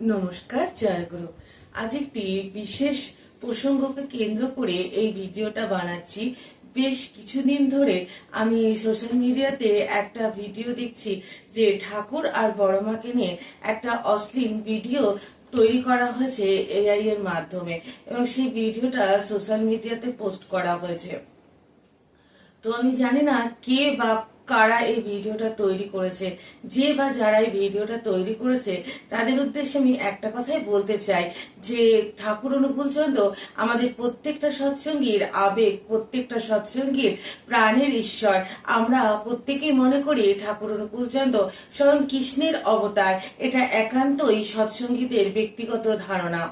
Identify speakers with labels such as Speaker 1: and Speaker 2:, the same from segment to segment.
Speaker 1: নমস্কার জয়গুরু আজ একটি বিশেষ প্রসঙ্গকে কেন্দ্র করে এই ভিডিওটা বানাচ্ছি। বেশ কিছুদিন ধরে আমি সোশ্যাল মিডিয়াতে একটা ভিডিও দেখছি যে ঠাকুর আর বড়মাকে নিয়ে একটা অশ্লীল ভিডিও তৈরি করা হয়েছে এআই এর মাধ্যমে এবং সেই ভিডিওটা সোশ্যাল মিডিয়াতে পোস্ট করা হয়েছে। তো আমি জানি না কে বা কারা এই ভিডিওটা তৈরি করেছে? যে বা যারা এই ভিডিওটা তৈরি করেছে, তাদের উদ্দেশ্যে আমি একটা কথাই বলতে চাই, যে ঠাকুর অনুকূল চন্দ্র আমাদের প্রত্যেকটা সৎসঙ্গীর আবেগ, প্রত্যেকটা সৎসঙ্গীর প্রাণের ঈশ্বর। আমরা প্রত্যেকেই মনে করি ঠাকুর অনুকূল চন্দ্র স্বয়ং কৃষ্ণের অবতার। এটা একান্তই সৎসঙ্গীদের ব্যক্তিগত ধারণা।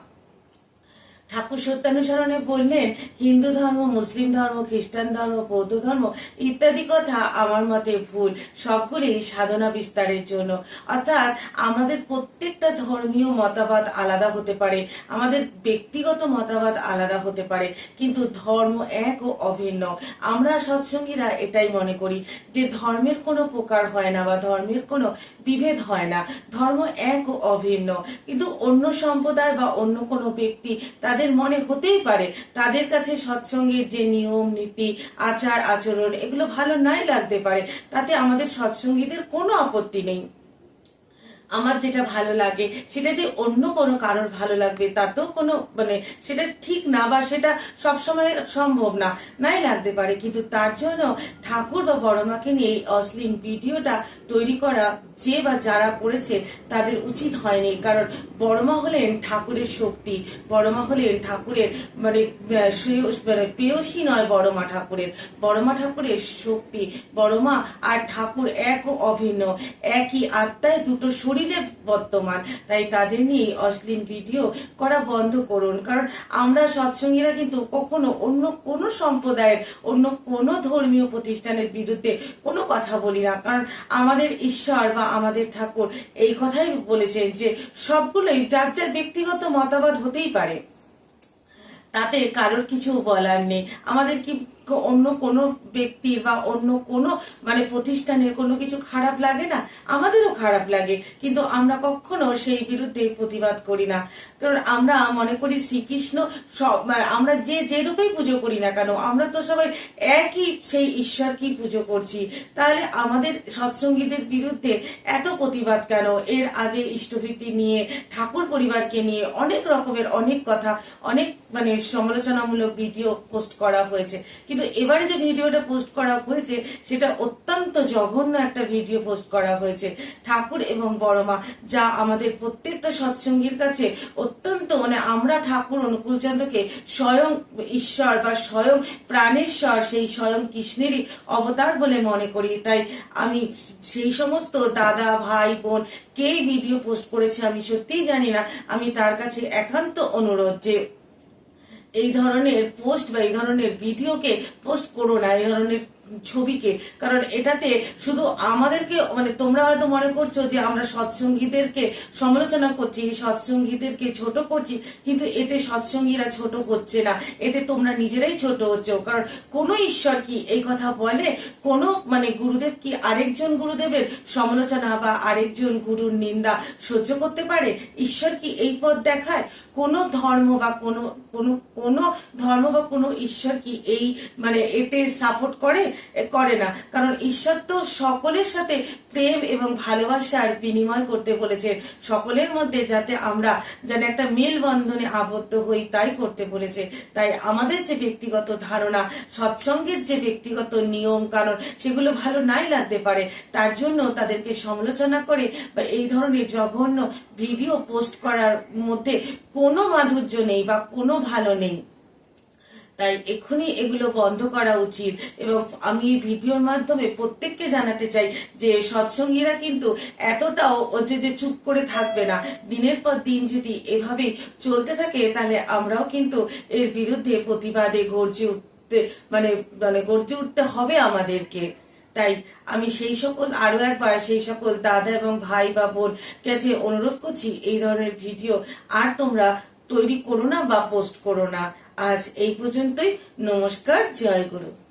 Speaker 1: ঠাকুর সত্যানুসরণে বললেন, হিন্দু ধর্ম, মুসলিম ধর্ম, খ্রিস্টান ধর্ম, বৌদ্ধ ধর্ম ইত্যাদি কথা আমার মতে ভুল। সবগুলি সাধনা বিস্তারের জন্য। অর্থাৎ আমাদের প্রত্যেকটা ধর্মীয় মতবাদ আলাদা হতে পারে, আমাদের ব্যক্তিগত মতবাদ আলাদা হতে পারে, কিন্তু ধর্ম এক ও অভিন্ন। আমরা সৎসঙ্গীরা এটাই মনে করি যে ধর্মের কোনো প্রকার হয় না বা ধর্মের কোনো বিভেদ হয় না। ধর্ম এক ও অভিন্ন। কিন্তু অন্য সম্প্রদায় বা অন্য কোনো ব্যক্তি তাদের মনে হতেই পারে, তাদের কাছে সৎসঙ্গের যে নিয়ম, নীতি, আচার, আচরণ, এগুলো ভালো নাই লাগতে পারে, তাতে আমাদের সৎসঙ্গীদের কোনো আপত্তি নেই। আমার যেটা ভালো লাগে, সেটা যে অন্য কোনো কারোর ভালো লাগবে, তাতেও কোনো মানে সেটা ঠিক না বা সেটা সবসময় সম্ভব না। নাই লাগতে পারে, কিন্তু তার জন্য ঠাকুর বা বড়মাকে নিয়ে এই অশ্লীল ভিডিওটা তৈরি করা যে বা যারা করেছে, তাদের উচিত হয়নি। কারণ বড়মা হলেন ঠাকুরের শক্তি, বড়মা হলেন ঠাকুরের মানে মানে প্রেয়সী নয় বড়মা ঠাকুরের। বড়মা ঠাকুরের শক্তি, বড়মা আর ঠাকুর এক অভিন্ন, একই আত্মায় দুটো শরীরে বর্তমান, তাই তাদের নিয়ে অশ্লীল ভিডিও করা বন্ধ করুন। কারণ আমরা সৎসঙ্গীরা কিন্তু কখনো অন্য কোনো সম্প্রদায়ের, অন্য কোনো ধর্মীয় প্রতিষ্ঠানের বিরুদ্ধে কোনো কথা বলি না। কারণ আমাদের ঈশ্বর বা আমাদের ঠাকুর এই কথাই বলেছেন যে সবগুলোই যার যার ব্যক্তিগত মতামত হতেই পারে। তাতে কারোর কিছু বলার নেই। আমাদের ক- অন্য কোনো ব্যক্তির বা অন্য কোনো মানে প্রতিষ্ঠানের কোনো কিছু খারাপ লাগে না? আমাদেরও খারাপ লাগে, কিন্তু আমরা কখনো সেই বিরুদ্ধে প্রতিবাদ করি না। কারণ আমরা মনে করি শ্রীকৃষ্ণ সব মানে আমরা যে যে রূপেই পুজো করি না কেন, আমরা তো সবাই একই সেই ঈশ্বরকেই পুজো করছি। তাহলে আমাদের সৎসঙ্গীদের বিরুদ্ধে এত প্রতিবাদ কেন? এর আগে ইষ্টভীতি নিয়ে, ঠাকুর পরিবারকে নিয়ে অনেক রকমের অনেক কথা, অনেক মানে সমালোচনামূলক ভিডিও পোস্ট করা হয়েছে। কিন্তু এবারে যে ভিডিওটা পোস্ট করা হয়েছে, সেটা অত্যন্ত জঘন্য একটা ভিডিও পোস্ট করা হয়েছে। ঠাকুর এবং বড়মা, যা আমাদের প্রত্যেকটা সৎসঙ্গীর কাছে অত্যন্ত মানে আমরা ঠাকুর অনুকূলচন্দ্রকে স্বয়ং ঈশ্বর বা স্বয়ং প্রাণেশ্বর, সেই স্বয়ং কৃষ্ণেরই অবতার বলে মনে করি। তাই আমি সেই সমস্ত দাদা, ভাই, বোন, কে ভিডিও পোস্ট করেছে আমি সত্যিই জানি না। আমি তার কাছে একান্ত অনুরোধ যে এই ধরনের পোস্ট বা এই ধরনের ভিডিওকে পোস্ট করো না এই ধরনের ছবিকে। কারণ এটাতে শুধু আমাদেরকে মানে তোমরা হয়তো মনে করছ যে আমরা সৎসঙ্গীদেরকে সমালোচনা করছি, সৎসঙ্গীদেরকে ছোট করছি, কিন্তু এতে সৎসঙ্গীরা ছোট হচ্ছে না। এতে তোমরা নিজেরাই ছোট হচ্ছ। কারণ কোনো ঈশ্বর কি এই কথা বলে? কোনো মানে গুরুদেব কি আরেকজন গুরুদেবের সমালোচনা বা আরেকজন গুরুর নিন্দা সহ্য করতে পারে? ঈশ্বর কি এই পথ দেখায়? কোনো ধর্ম বা কোনো কোনো কোনো ধর্ম বা কোনো ঈশ্বর কি এই মানে এতে সাপোর্ট করে? করে না। কারণ ঈশ্বর তো সকলের সাথে প্রেম এবং ভালোবাসার বিনিময় করতে বলেছে সকলের মধ্যে যাতে আমরা যেন একটা মেল বন্ধনে আবদ্ধ হই, তাই করতে বলেছে। তাই আমাদের যে ব্যক্তিগত ধারণা, সৎসঙ্গের যে ব্যক্তিগত নিয়ম কারণ সেগুলো ভালো নাই লাগতে পারে। তার জন্য তাদেরকে সমালোচনা করে বা এই ধরনের জঘন্য ভিডিও পোস্ট করার মধ্যে কোনো মাধুর্য নেই বা কোনো ভালো নেই। তাই এক্ষুনি এগুলো বন্ধ করা উচিত। এবং আমি এই ভিডিওর মাধ্যমে প্রত্যেককে জানাতে চাই যে সৎসঙ্গীরা কিন্তু এতটাও যে যে চুপ করে থাকবে না। দিনের পর দিন যদি এভাবে চলতে থাকে, তাহলে আমরাও কিন্তু এর বিরুদ্ধে প্রতিবাদে গর্জে উঠতে মানে মানে গর্জে উঠতে হবে আমাদেরকে। তাই আমি সেই সকল আরও একবার সেই সকল দাদা এবং ভাই বা বোন কাছে অনুরোধ করছি, এই ধরনের ভিডিও আর তোমরা তৈরি করো না বা পোস্ট করো না। আজ এই পর্যন্তই। নমস্কার জয় গুরু।